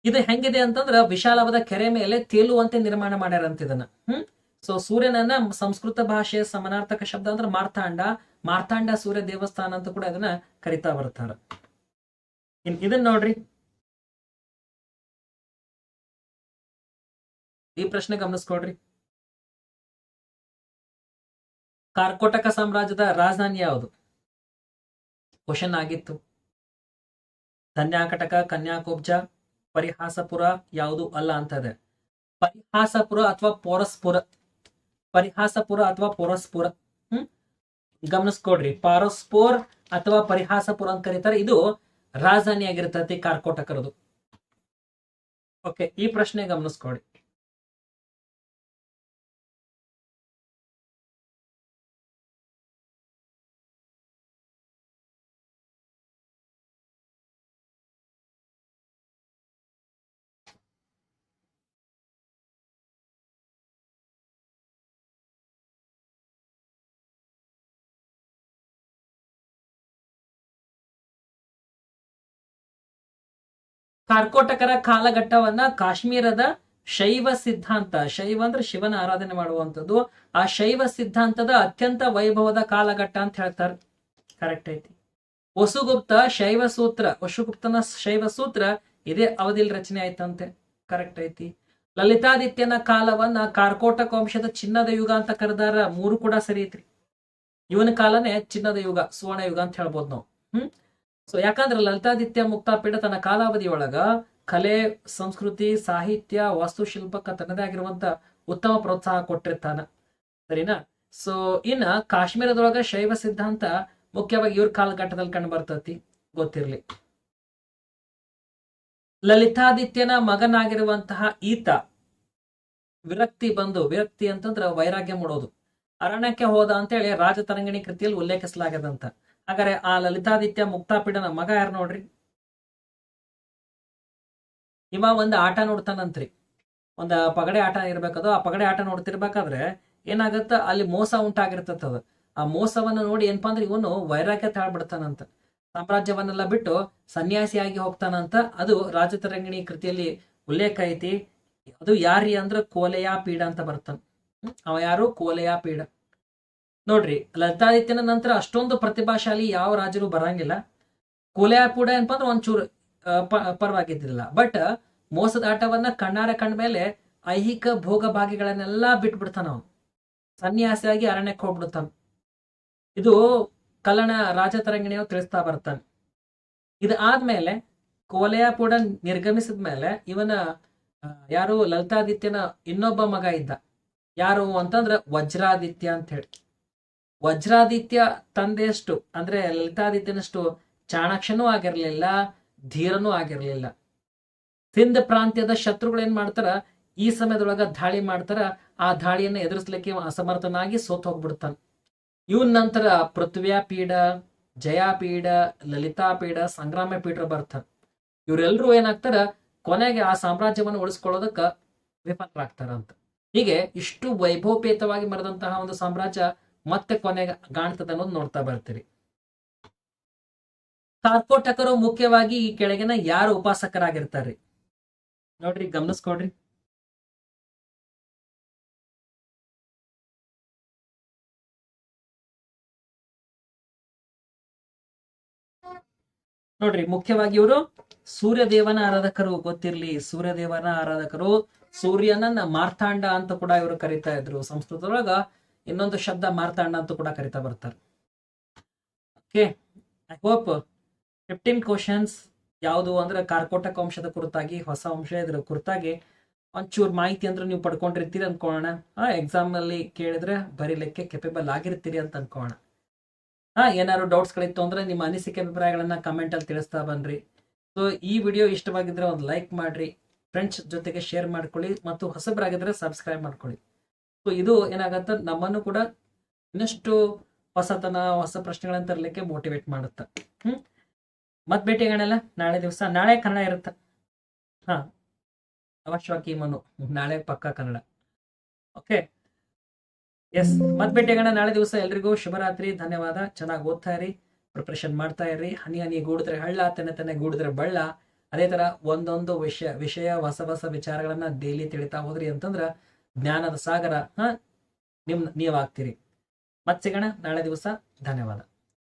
ಇದು ಹೆಂಗಿದೆ ಅಂತಂದ್ರ, ವಿಶಾಲವಾದ ಕೆರೆ ಮೇಲೆ ತೇಲುವಂತೆ ನಿರ್ಮಾಣ ಮಾಡ್ಯಾರಂತ ಇದನ್ನ. ಹ್ಮ್? ಸೊ ಸೂರ್ಯನನ್ನ ಸಂಸ್ಕೃತ ಭಾಷೆಯ ಸಮನಾರ್ಥಕ ಶಬ್ದ ಅಂದ್ರೆ ಮಾರ್ತಾಂಡ ಮಾರ್ತಾಂಡ ಸೂರ್ಯ ದೇವಸ್ಥಾನ ಅಂತ ಕೂಡ ಅದನ್ನ ಕರಿತಾ ಬರ್ತಾರ. ಇನ್ ಇದನ್ನ ನೋಡ್ರಿ. ಈ ಪ್ರಶ್ನೆ ಗಮನಿಸ್ಕೊಡ್ರಿ ಕಾರ್ಕೋಟಕ ಸಾಮ್ರಾಜ್ಯದ ರಾಜಧಾನಿ ಯಾವುದು? ಕ್ವಶನ್ ಆಗಿತ್ತು. ಧನ್ಯಾಕಟಕ ಕನ್ಯಾಕುಬ್ಜ, ಪರಿಹಾಸಪುರ ಯಾವುದು ಅಲ್ಲ ಅಂತ ಇದೆ. ಪರಿಹಾಸಪುರ ಅಥವಾ ಪೋರಸ್ಪುರ? ಪರಿಹಾಸಪುರ ಅಥವಾ ಪೋರಸ್ಪುರ? ಹ್ಮ್? ಗಮನಿಸ್ಕೊಡ್ರಿ ಪಾರಸ್ಪುರ್ ಅಥವಾ ಪರಿಹಾಸಪುರ ಅಂತ ಕರೀತಾರೆ. ಇದು ರಾಜಧಾನಿ ಆಗಿರ್ತತಿ ಕಾರ್ಕೋಟಕರದು. ಓಕೆ ಈ ಪ್ರಶ್ನೆ ಗಮನಿಸ್ಕೊಡಿ ಕಾರ್ಕೋಟಕರ ಕಾಲಘಟ್ಟವನ್ನ ಕಾಶ್ಮೀರದ ಶೈವ ಸಿದ್ಧಾಂತ, ಶೈವ ಅಂದ್ರೆ ಶಿವನ ಆರಾಧನೆ ಮಾಡುವಂಥದ್ದು. ಆ ಶೈವ ಸಿದ್ಧಾಂತದ ಅತ್ಯಂತ ವೈಭವದ ಕಾಲಘಟ್ಟ ಅಂತ ಹೇಳ್ತಾರೆ. ಕರೆಕ್ಟ್ ಐತಿ. ವಸುಗುಪ್ತ ಶೈವ ಸೂತ್ರ, ವಸುಗುಪ್ತನ ಶೈವ ಸೂತ್ರ ಇದೇ ಅವಧಿಯಲ್ಲಿ ರಚನೆ ಆಯ್ತಂತೆ. ಕರೆಕ್ಟ್ ಐತಿ. ಲಲಿತಾದಿತ್ಯನ ಕಾಲವನ್ನ ಕಾರ್ಕೋಟಕ ವಂಶದ ಚಿನ್ನದ ಯುಗ ಅಂತ ಕರೆದಾರ. ಮೂರು ಕೂಡ ಸರಿ ಐತ್ರಿ. ಇವನ ಕಾಲನೇ ಚಿನ್ನದ ಯುಗ, ಸುವರ್ಣ ಯುಗ ಅಂತ ಹೇಳ್ಬೋದು ನಾವು. ಹ್ಮ್? ಸೊ ಯಾಕಂದ್ರೆ ಲಲಿತಾದಿತ್ಯ ಮುಕ್ತಾಪೀಠ ತನ್ನ ಕಾಲಾವಧಿಯೊಳಗ ಕಲೆ, ಸಂಸ್ಕೃತಿ, ಸಾಹಿತ್ಯ, ವಾಸ್ತುಶಿಲ್ಪಕ್ಕ ತನ್ನದೇ ಆಗಿರುವಂತ ಉತ್ತಮ ಪ್ರೋತ್ಸಾಹ ಕೊಟ್ಟಿರ್ತಾನ. ಸರಿನಾ? ಸೊ ಇನ್ನ ಕಾಶ್ಮೀರದೊಳಗ ಶೈವ ಸಿದ್ಧಾಂತ ಮುಖ್ಯವಾಗಿ ಇವ್ರ ಕಾಲಘಟ್ಟದಲ್ಲಿ ಕಂಡು ಬರ್ತತಿ, ಗೊತ್ತಿರ್ಲಿ. ಲಲಿತಾದಿತ್ಯನ ಮಗನಾಗಿರುವಂತಹ ಈತ ವಿರಕ್ತಿ ಬಂದು, ವಿರಕ್ತಿ ಅಂತಂದ್ರ ವೈರಾಗ್ಯ ಮೂಡೋದು. ಅರಣ್ಯಕ್ಕೆ ಹೋದ ಅಂತೇಳಿ ರಾಜತರಂಗಿಣಿ ಕೃತಿಯಲ್ಲಿ ಉಲ್ಲೇಖಿಸಲಾಗದಂತ ಹಾಗಾದ್ರೆ ಆ ಲಲಿತಾದಿತ್ಯ ಮುಕ್ತಾಪೀಡನ ಮಗ ಯಾರು ನೋಡ್ರಿ? ಇವ ಒಂದು ಆಟ ನೋಡ್ತಾನಂತ್ರಿ. ಒಂದ ಪಗಡೆ ಆಟ ಇರ್ಬೇಕದು, ಆ ಪಗಡೆ ಆಟ ನೋಡ್ತಿರ್ಬೇಕಾದ್ರೆ ಏನಾಗತ್ತ? ಅಲ್ಲಿ ಮೋಸ ಉಂಟಾಗಿರ್ತದ ಆ ಮೋಸವನ್ನ ನೋಡಿ ಏನಪ್ಪಾ ಅಂದ್ರೆ ಇವನು ವೈರಾಗ್ಯ ತಾಳ್ಬಿಡ್ತಾನಂತ. ಸಾಮ್ರಾಜ್ಯವನ್ನೆಲ್ಲ ಬಿಟ್ಟು ಸನ್ಯಾಸಿಯಾಗಿ ಹೋಗ್ತಾನಂತ. ಅದು ರಾಜತರಂಗಿಣಿ ಕೃತಿಯಲ್ಲಿ ಉಲ್ಲೇಖ ಐತಿ. ಅದು ಯಾರಿ ಅಂದ್ರ ಕೋಲೆಯ ಪೀಡ ಅಂತ ಬರ್ತಾನ ಅವ ಯಾರು? ಕೋಲೆಯ ಪೀಡ ನೋಡ್ರಿ ಲಲಿತಾದಿತ್ಯನ ನಂತರ ಅಷ್ಟೊಂದು ಪ್ರತಿಭಾಶಾಲಿ ಯಾವ ರಾಜರು ಬರಂಗಿಲ್ಲ. ಕೋಲೆಯಾಪುಡ ಏನಪ್ಪ ಒಂಚೂರು ಆ, ಪ- ಪರವಾಗಿದ್ದಿಲ್ಲ ಬಟ್ ಮೋಸದ ಆಟವನ್ನ ಕಣ್ಣಾರೆ ಕಂಡ ಮೇಲೆ ಐಹಿಕ ಭೋಗ ಭಾಗಿಗಳನ್ನೆಲ್ಲಾ ಬಿಟ್ಬಿಡ್ತಾನ ಅವನು. ಸನ್ಯಾಸಿಯಾಗಿ ಅರಣ್ಯಕ್ಕೆ ಹೋಗ್ಬಿಡ್ತಾನ. ಇದು ಕಲ್ಲಣ ರಾಜತರಂಗಿಣಿಯು ತಿಳಿಸ್ತಾ ಬರ್ತಾನೆ. ಇದು ಆದ್ಮೇಲೆ ಕೋಲೆಯಾಪುಡ ನಿರ್ಗಮಿಸಿದ ಮೇಲೆ ಇವನ ಯಾರು ಲಲಿತಾದಿತ್ಯನ ಇನ್ನೊಬ್ಬ ಮಗ ಇದ್ದ. ಯಾರು ಅಂತಂದ್ರ ವಜ್ರಾದಿತ್ಯ ಅಂತ ಹೇಳಿ. ವಜ್ರಾದಿತ್ಯ ತಂದೆಯಷ್ಟು, ಅಂದ್ರೆ ಲಲಿತಾದಿತ್ಯನಷ್ಟು ಚಾಣಾಕ್ಷನೂ ಆಗಿರಲಿಲ್ಲ, ಧೀರನೂ ಆಗಿರಲಿಲ್ಲ. ಸಿಂಧ್ ಪ್ರಾಂತ್ಯದ ಶತ್ರುಗಳು ಏನ್ ಮಾಡ್ತಾರ, ಈ ಸಮಯದೊಳಗ ದಾಳಿ ಮಾಡ್ತಾರ, ಆ ದಾಳಿಯನ್ನು ಎದುರಿಸ್ಲಿಕ್ಕೆ ಅಸಮರ್ಥನಾಗಿ ಸೋತ್ ಹೋಗ್ಬಿಡ್ತಾನ. ಇವನ್ ನಂತರ ಪೃಥ್ವ್ಯಾ ಪೀಡ ಜಯಾಪೀಡ ಲಲಿತಾ ಪೀಡ ಸಂಗ್ರಾಮ ಪೀಠರು ಬರ್ತಾರ ಇವರೆಲ್ಲರೂ ಏನಾಗ್ತಾರ, ಕೊನೆಗೆ ಆ ಸಾಮ್ರಾಜ್ಯವನ್ನು ಉಳಿಸ್ಕೊಳ್ಳೋದಕ್ಕ ವಿಫಲರಾಗ್ತಾರ ಅಂತ. ಹೀಗೆ ಇಷ್ಟು ವೈಭವಪೇತವಾಗಿ ಮರೆದಂತಹ ಒಂದು ಸಾಮ್ರಾಜ್ಯ ಮತ್ತೆ ಕೊನೆಗೆ ಕಾಣ್ತದೆ ಅನ್ನೋದು ನೋಡ್ತಾ ಬರ್ತೀರಿ. ಕಾರ್ಕೋಟಕರು ಮುಖ್ಯವಾಗಿ ಈ ಕೆಳಗಿನ ಯಾರು ಉಪಾಸಕರಾಗಿರ್ತಾರ್ರಿ ನೋಡ್ರಿ ಗಮನಿಸ್ಕೊಡ್ರಿ ನೋಡ್ರಿ, ಮುಖ್ಯವಾಗಿ ಇವರು ಸೂರ್ಯದೇವನ ಆರಾಧಕರು, ಗೊತ್ತಿರ್ಲಿ. ಸೂರ್ಯದೇವನ ಆರಾಧಕರು ಸೂರ್ಯನನ್ನ ಮಾರ್ತಾಂಡ ಅಂತ ಕೂಡ ಇವರು ಕರಿತಾ ಇದ್ರು. ಸಂಸ್ಕೃತದೊಳಗ ಇನ್ನೊಂದು ಶಬ್ದ ಮಾರ್ತಾಂಡ ಅಂತ ಕೂಡ ಕರಿತಾ ಬರ್ತಾರೆ. Okay I hope fifteen questions ಯಾವುದು ಅಂದ್ರೆ ಕಾರ್ಕೋಟಕ ವಂಶದ ಕುರಿತಾಗಿ, ಹೊಸ ವಂಶ ಇದ್ರ ಕುರಿತಾಗಿ ಒಂಚೂರು ಮಾಹಿತಿ ಅಂದ್ರೆ ನೀವು ಪಡ್ಕೊಂಡಿರ್ತೀರಿ ಅನ್ಕೋಣ ಆ ಎಕ್ಸಾಮ್ನಲ್ಲಿ ಕೇಳಿದ್ರೆ ಬರೀಲಿಕ್ಕೆ ಕೆಪೇಬಲ್ ಆಗಿರ್ತೀರಿ ಅಂತ ಅನ್ಕೋಣ ಹಾ ಏನಾದ್ರು ಡೌಟ್ಸ್ ಗಳಿತ್ತು ಅಂದ್ರೆ ನಿಮ್ಮ ಅನಿಸಿಕೆ ಅಭಿಪ್ರಾಯಗಳನ್ನ ಕಮೆಂಟ್ ಅಲ್ಲಿ ತಿಳಿಸ್ತಾ ಬನ್ರಿ. ಸೊ ಈ ವಿಡಿಯೋ ಇಷ್ಟವಾಗಿದ್ರೆ ಒಂದು ಲೈಕ್ ಮಾಡ್ರಿ. ಫ್ರೆಂಡ್ಸ್ ಜೊತೆಗೆ ಶೇರ್ ಮಾಡ್ಕೊಳ್ಳಿ ಮತ್ತು ಹೊಸಬರಾಗಿದ್ರೆ ಸಬ್ಸ್ಕ್ರೈಬ್ ಮಾಡ್ಕೊಳ್ಳಿ. ಇದು ಏನಾಗತ್ತ? ನಮ್ಮನ್ನು ಕೂಡ ಇನ್ನಷ್ಟು ಹೊಸತನ, ಹೊಸ ಪ್ರಶ್ನೆಗಳನ್ನ ತರಲಿಕ್ಕೆ ಮೋಟಿವೇಟ್ ಮಾಡುತ್ತ. ಹ್ಮ್? ಮತ್ ಭೇಟಿಗಳಲ್ಲ ನಾಳೆ ದಿವಸ. ನಾಳೆ ಕನ್ನಡ ಇರುತ್ತ. ಹಾ. ಅವಶ್ಯವಾಗಿ ಮನು. ನಾಳೆ ಪಕ್ಕ ಕನ್ನಡ. ಓಕೆ ಎಸ್ ಮತ್ ಭೇಟಿಗೋಣ ನಾಳೆ ದಿವಸ. ಎಲ್ರಿಗೂ ಶುಭರಾತ್ರಿ. ಧನ್ಯವಾದ. ಚೆನ್ನಾಗಿ ಓದ್ತಾ ಇರಿ. ಪ್ರಿಪ್ರೇಷನ್ ಮಾಡ್ತಾ ಇರ್ರಿ. ಹನಿ ಹನಿ ಗೂಡಿದ್ರೆ ಹಳ್ಳ, ತೆನೆ ತೆನೆ ಗೂಡಿದ್ರೆ ಬಳ್ಳ. ಅದೇ ತರ ಒಂದೊಂದು ವಿಷಯ ವಿಷಯ, ಹೊಸ ಹೊಸ ವಿಚಾರಗಳನ್ನ ಡೈಲಿ ತಿಳಿತಾ ಹೋದ್ರಿ ಅಂತಂದ್ರ ಜ್ಞಾನದ ಸಾಗರ ಹಾ? ನಿಮ್ ನೀವಾಗ್ತೀರಿ. ಮತ್ತೆ ಸಿಗೋಣ ನಾಳೆ ದಿವಸ ಧನ್ಯವಾದ.